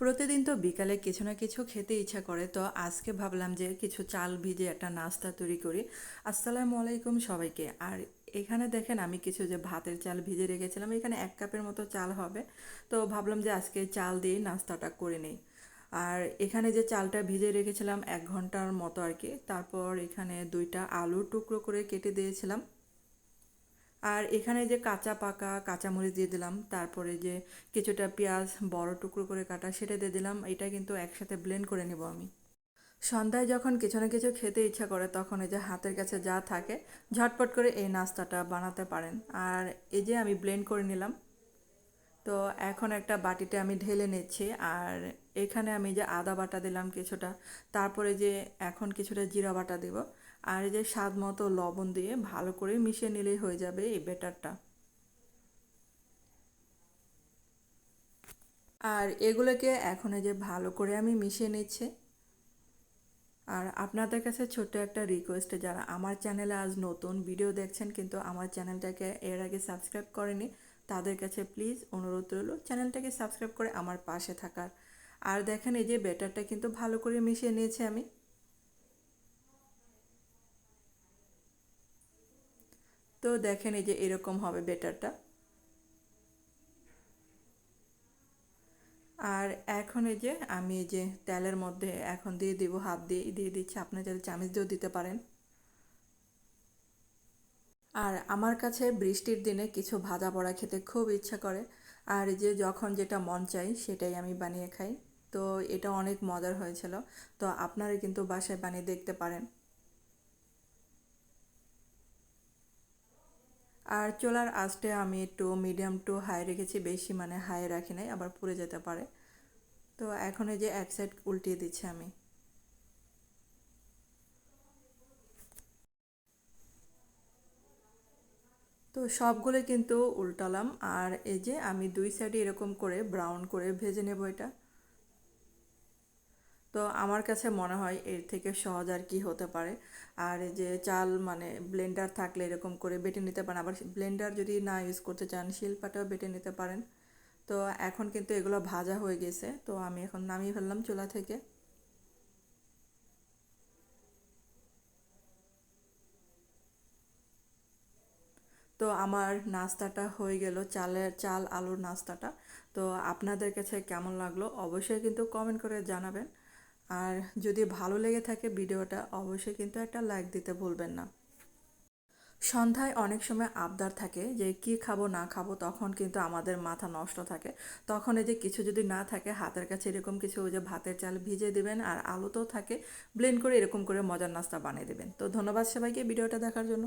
প্রতিদিন তো বিকালে কিছু না কিছু খেতে ইচ্ছা করে, তো আজকে ভাবলাম যে কিছু চাল ভিজে একটা নাস্তা তৈরি করি। আসসালামু আলাইকুম সবাইকে। আর এখানে দেখেন আমি কিছু যে ভাতের চাল ভিজে রেখেছিলাম, এখানে এক কাপের মতো চাল হবে। তো ভাবলাম যে আজকে চাল দিয়ে নাস্তাটা করে নিই। আর এখানে যে চালটা ভিজে রেখেছিলাম এক ঘণ্টার মতো আর কি, তারপর এখানে দুইটা আলু টুকরো করে কেটে দিয়েছিলাম। আর এখানে যে কাঁচা পাকা কাঁচামরিচ দিয়ে দিলাম, তারপরে যে কিছুটা পেঁয়াজ বড় টুকরো করে কাটা সেটা দিয়ে দিলাম, এটা কিন্তু একসাথে ব্লেন্ড করে নেব আমি। সন্ধ্যায় যখন কিছু না কিছু খেতে ইচ্ছা করে, তখন এই যে হাতের কাছে যা থাকে, ঝটপট করে এই নাস্তাটা বানাতে পারেন। আর এই যে আমি ব্লেন্ড করে নিলাম, তো এখন একটা বাটিতে আমি ঢেলে নিচ্ছি। আর এখানে আমি যে আদা বাটা দিলাম কিছুটা, তারপরে যে এখন কিছুটা জিরা বাটা দেব। আর এই যে স্বাদ মতো লবণ দিয়ে ভালো করে মিশিয়ে নিলেই হয়ে যাবে এই বেটারটা আর এগুলোকে এখন যে ভালো করে আমি মিশিয়ে নিচ্ছি। আর আপনাদের কাছে ছোট্ট একটা রিকোয়েস্ট যারা আমার চ্যানেলে আজ নতুন ভিডিও দেখছেন কিন্তু আমার চ্যানেলটাকে এর আগে সাবস্ক্রাইব করেনি, তাদের কাছে প্লিজ অনুরোধ রইল চ্যানেলটাকে সাবস্ক্রাইব করে আমার পাশে থাকার। আর দেখেন এই যে ব্যাটারটা কিন্তু ভালো করে মিশিয়ে নিয়েছি আমি। তো দেখেন এই যে এরকম হবে বেটারটা। আর এখন এই যে আমি এই যে তেলের মধ্যে এখন দিয়ে দিব, হাত দিয়ে দিয়ে দিচ্ছি। আপনার যদি চামিচ দিয়েও দিতে পারেন। আর আমার কাছে বৃষ্টির দিনে কিছু ভাজা পড়া খেতে খুব ইচ্ছা করে। আর যে যখন যেটা মন চাই সেটাই আমি বানিয়ে খাই। তো এটা অনেক মজার হয়েছিল। তো আপনারা কিন্তু বাসায় বানিয়ে দেখতে পারেন। আর চোলার আঁচটা আমি একটু মিডিয়াম টু হাই রেখেছি, বেশি মানে হাই রাখি নাই, আবার পুড়ে যেতে পারে। তো এখন এই যে এক সাইড উল্টিয়ে দিচ্ছি আমি। তো সবগুলো কিন্তু উল্টালাম, আর এই যে আমি দুই সাইডে এরকম করে ব্রাউন করে ভেজে নেব এটা। তো আমার কাছে মনে হয় এর থেকে সহজ আর কি হতে পারে। আর এই যে চাল মানে ব্লেন্ডার থাকলে এরকম করে বেটে নিতে পারেন। আবার ব্লেন্ডার যদি না ইউজ করতে চান শিলপাটাও বেটে নিতে পারেন। তো এখন কিন্তু এগুলো ভাজা হয়ে গেছে। তো আমি এখন নামিয়ে ফেললাম চুলা থেকে। তো আমার নাস্তাটা হয়ে গেল চালের চাল আলুর নাস্তাটা। তো আপনাদের কাছে কেমন লাগল? অবশ্যই কিন্তু কমেন্ট করে জানাবেন। আর যদি ভালো লেগে থাকে ভিডিওটা, অবশ্যই কিন্তু একটা লাইক দিতে ভুলবেন না। সন্ধ্যায় অনেক সময় আবদার থাকে যে কি খাব, না খাব, তখন কিন্তু আমাদের মাথা নষ্ট থাকে। তখন এই যে কিছু যদি না থাকে, হাতের কাছে এরকম কিছু ওই যে ভাতের চাল ভিজে দেবেন আর আলুতেও থাকে ব্লেন্ড করে এরকম করে মজার নাস্তা বানিয়ে দেবেন। তো ধন্যবাদ সবাইকে ভিডিওটা দেখার জন্য।